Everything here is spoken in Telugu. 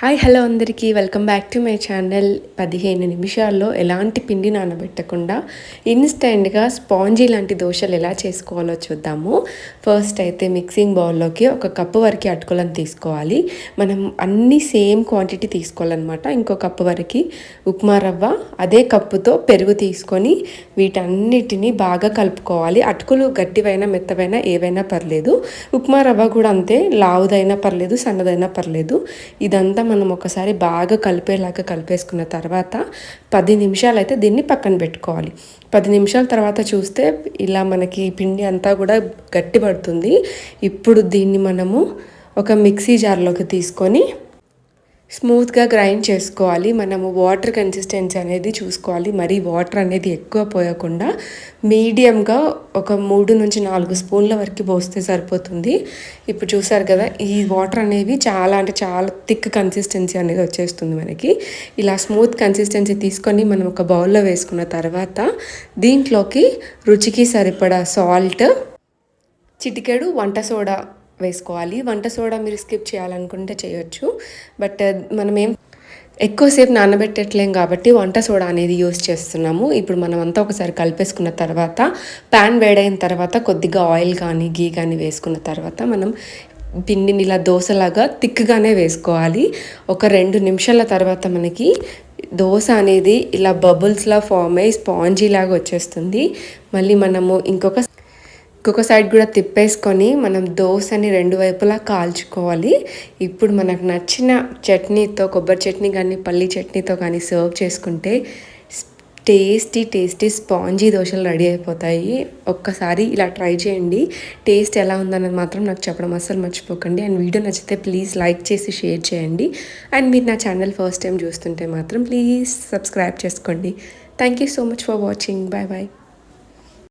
హాయ్ హలో అందరికీ. Welcome back to my channel. పదిహేను నిమిషాల్లో ఎలాంటి పిండి నానబెట్టకుండా ఇన్స్టెంట్గా స్పాంజీ లాంటి దోశలు ఎలా చేసుకోవాలో చూద్దాము. ఫస్ట్ అయితే మిక్సింగ్ బౌల్లోకి ఒక కప్పు వరకు అటుకులను తీసుకోవాలి. మనం అన్ని సేమ్ క్వాంటిటీ తీసుకోవాలన్నమాట. ఇంకో కప్పు వరకు ఉప్మా రవ్వ అదే కప్పుతో పెరుగు తీసుకొని వీటన్నిటిని బాగా కలుపుకోవాలి. అటుకులు గట్టివైనా మెత్తవైనా ఏవైనా పర్లేదు. ఉప్మా రవ్వ కూడా అంతే లావుదైనా పర్లేదు సన్నదైనా పర్లేదు. ఇదంతా మనం ఒకసారి బాగా కలిపేలాగా కలిపేసుకున్న తర్వాత పది నిమిషాలు అయితే దీన్ని పక్కన పెట్టుకోవాలి. పది నిమిషాల తర్వాత చూస్తే ఇలా మనకి పిండి అంతా కూడా గట్టి పడుతుంది ఇప్పుడు దీన్ని మనము ఒక మిక్సీ జార్లోకి తీసుకొని స్మూత్గా గ్రైండ్ చేసుకోవాలి. మనము వాటర్ కన్సిస్టెన్సీ అనేది చూసుకోవాలి. మరి వాటర్ అనేది ఎక్కువ పోయకుండా మీడియంగా ఒక మూడు నుంచి నాలుగు స్పూన్ల వరకు పోస్తే సరిపోతుంది. ఇప్పుడు చూసారు కదా ఈ వాటర్ అనేవి చాలా అంటే చాలా థిక్ కన్సిస్టెన్సీ అనేది వచ్చేస్తుంది మనకి. ఇలా స్మూత్ కన్సిస్టెన్సీ తీసుకొని మనం ఒక బౌల్లో వేసుకున్న తర్వాత దీంట్లోకి రుచికి సరిపడా సాల్ట్ చిటికెడు వంట సోడా వేసుకోవాలి. వంట సోడా మీరు స్కిప్ చేయాలనుకుంటే చేయొచ్చు. బట్ మనం ఏం ఎక్కువసేపు నానబెట్టట్లేం కాబట్టి వంట సోడా అనేది యూస్ చేస్తున్నాము. ఇప్పుడు మనం అంతా ఒకసారి కలిపేసుకున్న తర్వాత ప్యాన్ వేడైన తర్వాత కొద్దిగా ఆయిల్ కానీ గీ కానీ వేసుకున్న తర్వాత మనం పిండిని ఇలా దోశలాగా థిక్గానే వేసుకోవాలి. ఒక రెండు నిమిషాల తర్వాత మనకి దోశ అనేది ఇలా బబుల్స్లా ఫామ్ అయ్యి స్పాంజీ లాగా వచ్చేస్తుంది. మళ్ళీ మనము ఇంకొక ఇంకొక సైడ్ కూడా తిప్పేసుకొని మనం దోశని రెండు వైపులా కాల్చుకోవాలి. ఇప్పుడు మనకు నచ్చిన చట్నీతో కొబ్బరి చట్నీ కానీ పల్లి చట్నీతో కానీ సర్వ్ చేసుకుంటే టేస్టీ టేస్టీ స్పాంజీ దోశలు రెడీ అయిపోతాయి. ఒక్కసారి ఇలా ట్రై చేయండి. టేస్ట్ ఎలా ఉందన్నది మాత్రం నాకు చెప్పడం అస్సలు మర్చిపోకండి. అండ్ వీడియో నచ్చితే ప్లీజ్ లైక్ చేసి షేర్ చేయండి. అండ్ మీరు నా ఛానల్ ఫస్ట్ టైం చూస్తుంటే మాత్రం ప్లీజ్ సబ్స్క్రైబ్ చేసుకోండి. Thank you so much for watching bye bye